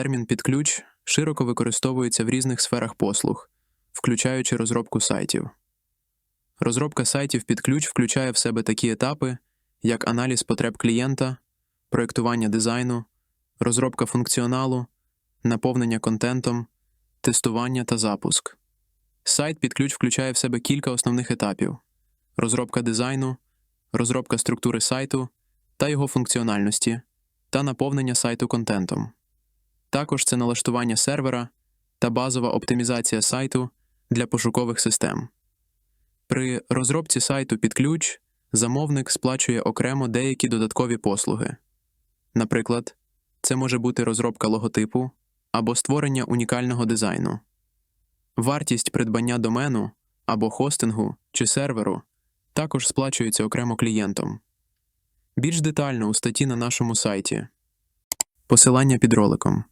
Термін під ключ широко використовується в різних сферах послуг, включаючи розробку сайтів. Розробка сайтів під ключ включає в себе такі етапи, як аналіз потреб клієнта, проєктування дизайну, розробка функціоналу, наповнення контентом, тестування та запуск. Сайт під ключ включає в себе кілька основних етапів: розробка дизайну, розробка структури сайту та його функціональності, та наповнення сайту контентом. Також це налаштування сервера та базова оптимізація сайту для пошукових систем. При розробці сайту під ключ замовник сплачує окремо деякі додаткові послуги. Наприклад, це може бути розробка логотипу або створення унікального дизайну. Вартість придбання домену або хостингу чи серверу також сплачується окремо клієнтом. Більш детально у статті на нашому сайті. Посилання під роликом.